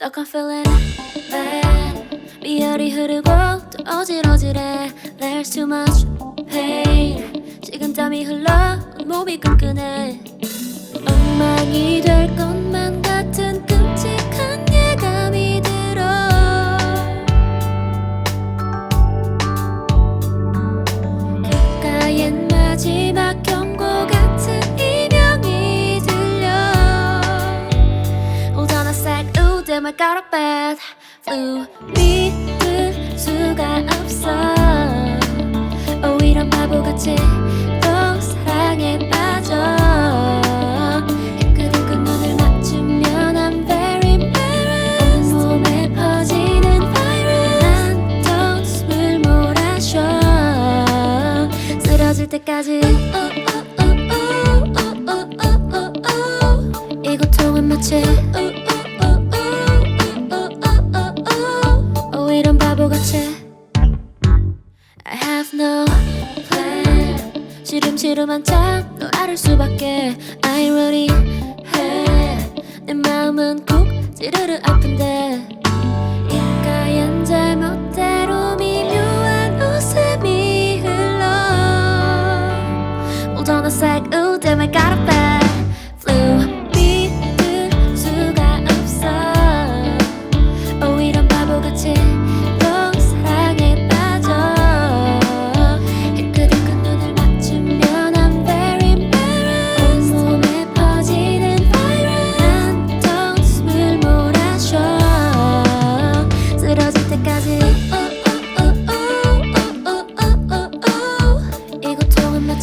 Stuck on feeling bad 미열이 흐르고 또 어질어질해 There's too much pain 식은땀이 흘러 몸이 끈끈해 bad flu 믿을 수가 없어. Oh 이런 바보같이 또 사랑에 빠져. 때까지 이 고통은 마치 오 시름시름한 참널 앓을 수밖에. Irony해. 내 마음은 꼭 찌르르 아픈데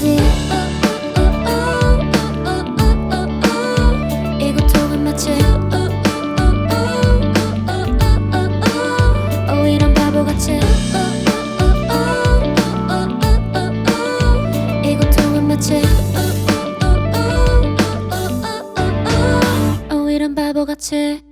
쓰러질 때까지. 이 고통은 마치 오 이런 바보같이. 이 고통은 마치 오 이런 바보같이